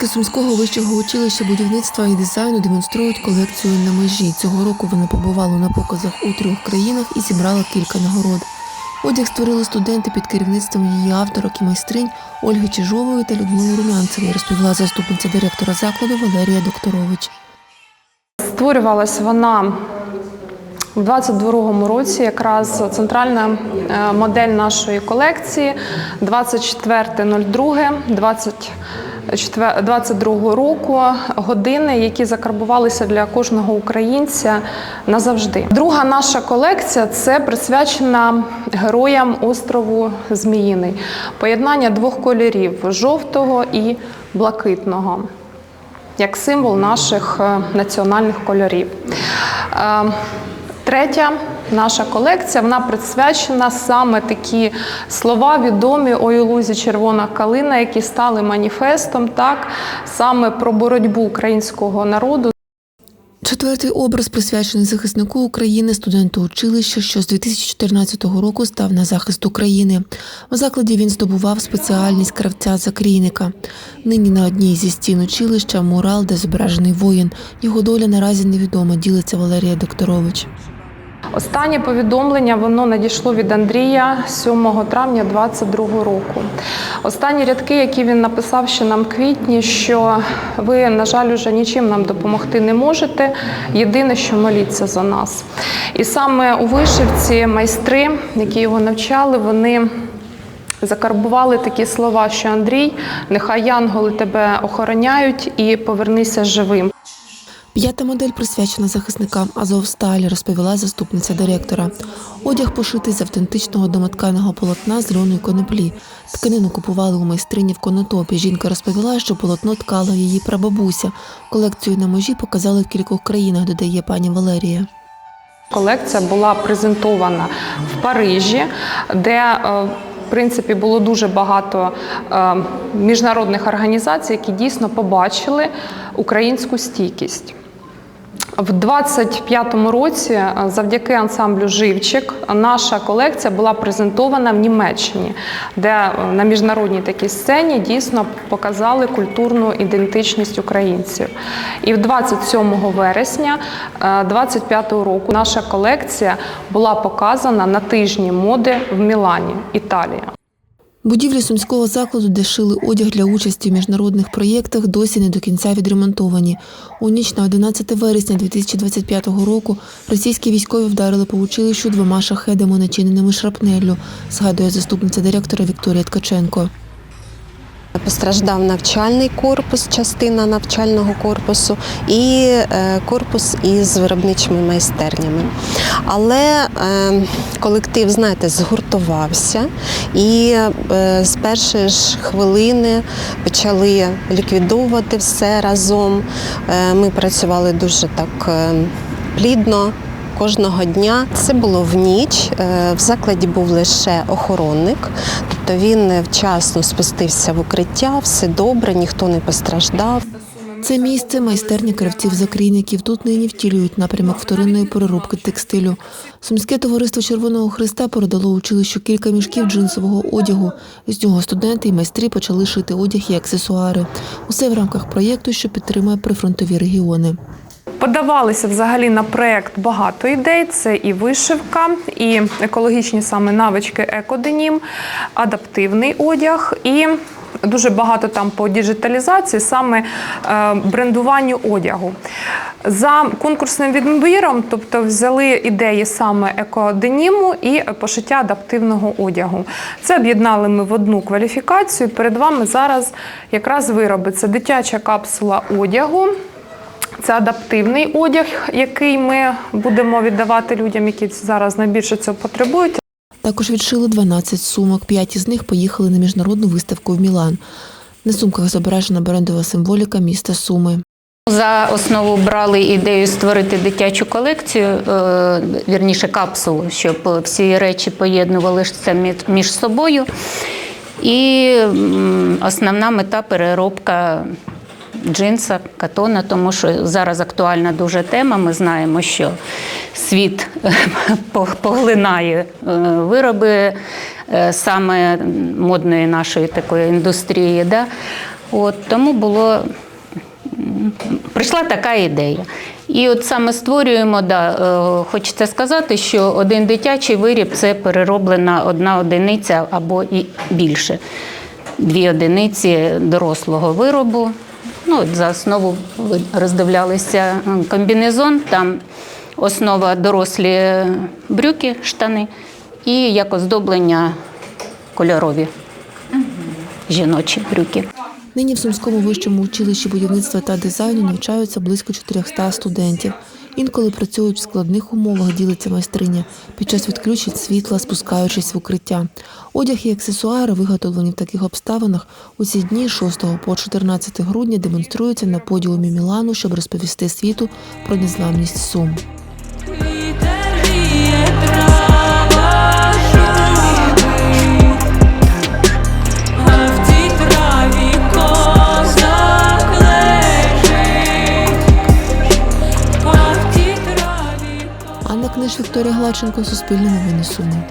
Студентки Сумського вищого училища будівництва і дизайну демонструють колекцію на межі. Цього року вони побували на показах у трьох країнах і зібрали кілька нагород. Одяг створили студенти під керівництвом її авторок і майстринь Ольги Чижової та Людмили Румянцевої, розповіла заступниця директора закладу Валерія Докторович. Створювалась вона у 22-му році, якраз центральна е, модель нашої колекції 24.02.22 року години, які закарбувалися для кожного українця назавжди. Друга наша колекція це присвячена героям острову Зміїний. Поєднання двох кольорів жовтого і блакитного як символ наших е, національних кольорів. Е, Третя наша колекція вона присвячена саме такі слова відомі «Ой у лузі червона калина, які стали маніфестом, так саме про боротьбу українського народу Четвертий образ присвячений захиснику України, студенту училища, що з 2014 року став на захист України. У закладі він здобував спеціальність кравця закрійника. Нині на одній зі стін училища мурал, де зображений воїн. Його доля наразі невідома, ділиться Валерія Докторович. Останнє повідомлення воно надійшло від Андрія 7 травня 2022 року. Останні рядки, які він написав ще нам в квітні, що ви, на жаль, уже нічим нам допомогти не можете. Єдине, що моліться за нас. І саме у вишивці майстри, які його навчали, вони. Закарбували такі слова, що Андрій, нехай янголи тебе охороняють і повернися живим. П'ята модель присвячена захисникам Азовсталі, розповіла заступниця директора. Одяг пошитий з автентичного домотканого полотна з льоної коноплі. Тканину купували у майстрині в конотопі. Жінка розповіла, що полотно ткала її прабабуся. Колекцію на межі показали в кількох країнах, додає пані Валерія. Колекція була презентована в Парижі, де е, в принципі було дуже багато е, міжнародних організацій, які дійсно побачили українську стійкість. В 25-му році, е, завдяки ансамблю Живчик, наша колекція була презентована в Німеччині, де е, на міжнародній такій сцені дійсно показали культурну ідентичність українців. І в 27 вересня 25-го року наша колекція була показана на тижні моди в Мілані, Італія. Будівлі сумського закладу, де шили одяг для участі в міжнародних проєктах, досі не до кінця відремонтовані. У ніч на 11 вересня 2025 року російські військові вдарили по училищу двома шахедами, начиненими шрапнеллю, згадує заступниця директора Вікторія Ткаченко. Постраждав навчальний корпус, частина навчального корпусу і е, корпус із виробничими майстернями. Але е, колектив, знаєте, згуртувався і е, з першої ж хвилини почали ліквідовувати все разом. Ми працювали дуже так плідно. Кожного дня це було в ніч. Е, В закладі був лише охоронник, тобто він вчасно спустився в укриття, все добре, ніхто не постраждав. Це місце майстерня кравців-закрійників. Тут нині втілюють напрямок вторинної переробки текстилю. Сумське товариство Червоного Христа передало училищу кілька мішків джинсового одягу. З нього студенти і майстри почали шити одяг і аксесуари. Усе в рамках проєкту, що підтримує прифронтові регіони. Подавалися взагалі на проект багато ідей: це і вишивка, і екологічні саме навички екоденім, адаптивний одяг і. Дуже багато там по діджиталізації, саме е, брендуванню одягу. За конкурсним відбіром, тобто взяли ідеї саме екоденіму і пошиття адаптивного одягу. Це об'єднали ми в одну кваліфікацію. Перед вами зараз якраз вироби. Це дитяча капсула одягу. Це адаптивний одяг, який ми будемо віддавати людям, які зараз найбільше цього потребують. Також відшили 12 сумок. П'ять із них поїхали на міжнародну виставку в Мілан. На сумках зображена брендова символіка міста Суми. За основу брали ідею створити дитячу колекцію, е, вірніше капсулу, щоб всі речі поєднувалися мі- між собою. І основна мета переробка джинса, катона, тому що зараз актуальна дуже тема. Ми знаємо, що світ поглинає е, вироби е, саме модної нашої такої індустрії. Да? От, тому було прийшла така ідея. І от саме створюємо, да, е, хочеться сказати, що один дитячий виріб це перероблена одна одиниця або і більше. Дві одиниці дорослого виробу. Ну, за основу роздивлялися комбінезон, там основа дорослі брюки, штани і як оздоблення кольорові жіночі брюки. Нині в Сумському вищому училищі будівництва та дизайну навчаються близько 400 студентів. Інколи працюють в складних умовах, ділиться майстриня, під час відключень світла, спускаючись в укриття. Одяг і аксесуари, виготовлені в таких обставинах, у ці дні 6 по 14 грудня демонструються на подіумі Мілану, щоб розповісти світу про незламність Сум. Вікторія Гладченко, Суспільне новини Суми.